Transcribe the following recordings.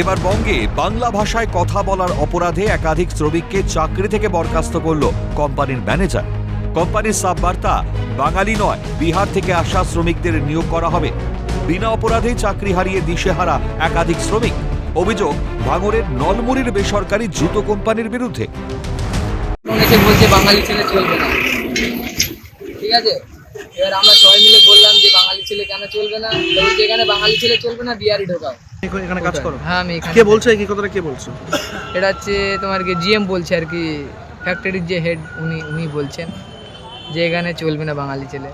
এবার বঙ্গে বাংলা ভাষায় কথা বলার অপরাধে একাধিক শ্রমিককে চাকরি থেকে বরখাস্ত করল কোম্পানির ম্যানেজার। কোম্পানির সাব বার্তা বাঙালি নয়, বিহার থেকে আসা শ্রমিকদের নিয়োগ করা হবে। বিনা অপরাধে চাকরি হারিয়ে দিশেহারা একাধিক শ্রমিক। অভিযোগ ভাঙড়ের নলমুড়ির বেসরকারি জুতো কোম্পানির বিরুদ্ধে। বাঙালি ছেলে চলবে না। ঠিক আছে? এবার আমরা সবাই মিলে বললাম যে, বাঙালি ছেলে কেন চলবে না। বলছে এখানে বাঙালি ছেলে চলবে না? বিহারি ঢোকাও। এখানে- এখানে কাজ করো। হ্যাঁ আমি এখানে কে বলছে এই কথাটা? কে বলছে? এটা হচ্ছে তোমার কি জিএম বলছে আর কি ফ্যাক্টরির যে হেড উনি উনি বলছেন যে এখানে চলবে না বাঙালি ছেলে।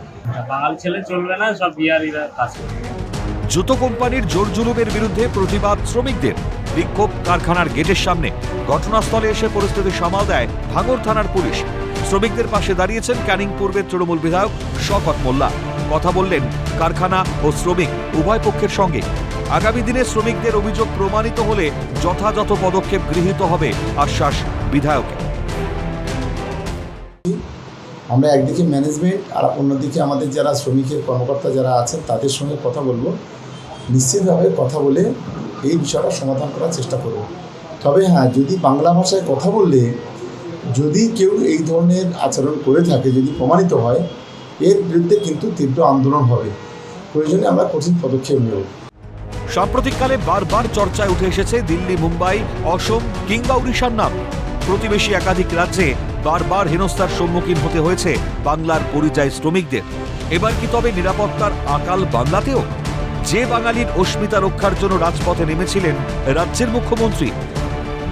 বাঙালি ছেলে চলবে না সব বিহারিরা কাজ করবে। জুতো কোম্পানির জোর জুলুমের বিরুদ্ধে প্রতিবাদ শ্রমিকদের। বিক্ষোভ কারখানার গেটের সামনে ঘটনাস্থলে এসে পরিস্থিতি সামাল দেয় ভাঙড় থানার পুলিশ। শ্রমিকদের পাশে দাঁড়িয়েছেন ক্যানিং পূর্বের তৃণমূল বিধায়ক শকত মোল্লা। কথা বললেন কারখানা ও শ্রমিক উভয় পক্ষের সঙ্গে। আগামী দিনে শ্রমিকদের অভিযোগ প্রমাণিত হলে যথাযথ পদক্ষেপ গৃহীত হবে আশ্বাস বিধায়কের। আমরা একদিকে ম্যানেজমেন্ট আর অন্যদিকে আমাদের যারা শ্রমিকের কর্মকর্তা যারা আছেন, তাদের সঙ্গে কথা বলব। নিশ্চিতভাবে কথা বলে এই বিষয়টা সমাধান করার চেষ্টা করব। তবে হ্যাঁ যদি বাংলা ভাষায় কথা বললে, যদি কেউ এই ধরনের আচরণ করে থাকে, যদি প্রমাণিত হয় এর বিরুদ্ধে কিন্তু তীব্র আন্দোলন হবে। প্রয়োজনে আমরা কঠিন পদক্ষেপ নেব। সাম্প্রতিককালে বারবার চর্চায় উঠে এসেছে দিল্লি, মুম্বাই, অসম, কিংবা উড়িষ্যার নাম। প্রতিবেশী একাধিক রাজ্যে বারবার হেনস্থার সম্মুখীন হতে হয়েছে বাংলার পরিযায়ী শ্রমিকদের। এবার কি তবে নিরাপত্তার আকাল বাংলাতেও? যে বাঙালির অস্মিতা রক্ষার জন্য রাজপথে নেমেছিলেন রাজ্যের মুখ্যমন্ত্রী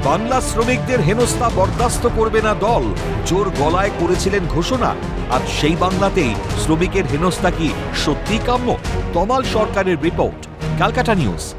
বাংলা শ্রমিকদের হেনস্থা বরদাস্ত করবে না দল। জোর গলায় করেছিলেন ঘোষণা। আর সেই বাংলাতেই শ্রমিকের হেনস্থা কি সত্যি কাম্য? তমাল সরকারের রিপোর্ট, ক্যালকাটা নিউজ।